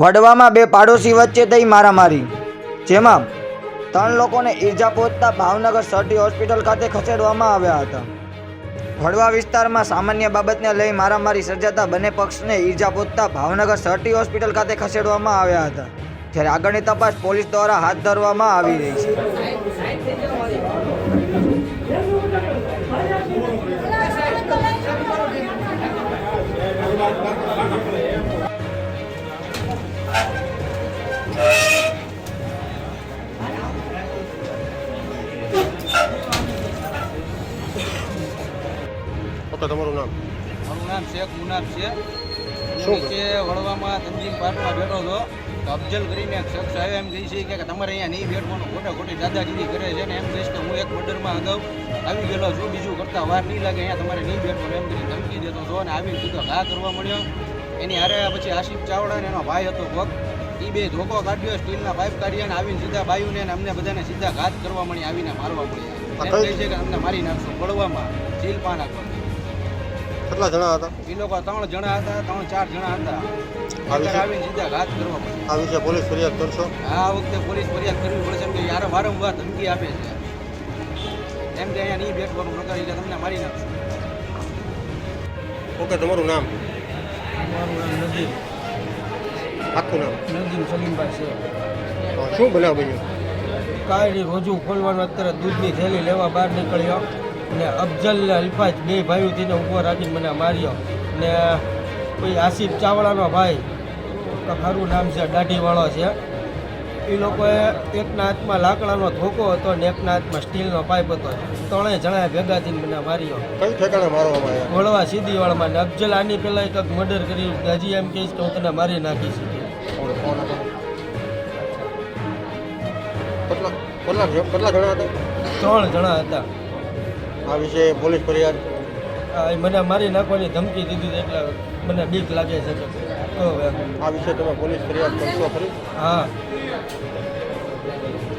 વડવામાં બે પાડોશી વચ્ચે થઈ મારામારી. જેમાં ત્રણ લોકોને ઈજા પહોંચતા ભાવનગર સરટી હોસ્પિટલ ખાતે ખસેડવામાં આવ્યા હતા. વડવા વિસ્તારમાં સામાન્ય બાબતને લઈ મારામારી સર્જાતા બંને પક્ષને ઈજા પહોંચતા ભાવનગર સરટી હોસ્પિટલ ખાતે ખસેડવામાં આવ્યા હતા. જ્યારે આગળની તપાસ પોલીસ દ્વારા હાથ ધરવામાં આવી રહી છે. ઓકે તમારું નામ? મારું નામ શેખ મુનાફ છે. શું છે વડવામાં તંજીમ પાર્કમાં બેઠો હતો. તો અફજલ કરીને એક શખ્સ આવ્યો એમ કહે છે કે તમારે અહીંયા નહીં બેઠવાનું. ખોટા ખોટી દાદાગીરી કરે છે ને એમ કહીશ કે હું એક મર્ડરમાં અગાઉ આવી ગયેલો છું. બીજું કરતાં વાર નહીં લાગે અહીંયા તમારે નહીં બેઠવાનું એમ કરી ધમકી દેતો હતો અને આવી સીધો ઘા કરવા મળ્યો એની હારે પછી આશિફ ચાવડા અને એનો ભાઈ હતો ભગ. એ બે ધોકો કાઢ્યો સ્ટીલના પાઇપ કાઢ્યા અને આવીને સીધા બાયુને ને અમને બધાને સીધા ઘાત કરવા મળી આવીને મારવા મળ્યા એમ છે કે અમને મારી નાખશો પડવામાં ચીલ પા નાખવા કેટલા જણા હતા? એ લોકો ત્રણ જણા હતા ત્રણ ચાર જણા હતા. આવી આવીને સીધા ઘાત કરવા પડે આ વિશે પોલીસ ફરિયાદ કરશો? આ વખતે પોલીસ ફરિયાદ કરવી પડશે કે યાર વારંવાર ધમકી આપે છે. એમ કે અહીંયા નહીં બેઠવાનું પ્રકાર એટલે તમને મારી નાખશે. ઓકે તમારું નામ? મારું નામ નજીબ આખું નામ? નજીબ સલીમભાઈ છે. શું બનાવ બન્યો? કાંઈ રોજુ ખોલવાનું અત્યારે દૂધની થેલી લેવા બહાર નીકળ્યો ને અફજલ ને અલ્ફાજ બે ભાઈઓ તેને ઊભો રાખીને મને માર્યો ને કોઈ આસિફ ચાવડાનો ભાઈ ખરું નામ છે દાઢીવાળો છે. એ લોકોએ એકના હાથમાં લાકડાનો ધોકો હતો ને એકના હાથમાં સ્ટીલનો પાઇપ હતો. ત્રણેય જણાએ ભેગા થઈને મને માર્યો. કઈ ઠેકાણે મારવામાં આવ્યા? વળવા સીધીવાળમાં ને અફજલ આની પહેલાં એક મર્ડર કર્યું હજી એમ કહીશ કે હું તને મારી નાખીશ. કેટલા કેટલા જણા હતા? ત્રણ જણા હતા. આ વિશે પોલીસ ફરિયાદ? મને મારી નાખવાની ધમકી દીધી એટલે મને બીક લાગે છે કે આ વિશે તમે પોલીસ ફરિયાદ કરશો ખરી હા. Thank you.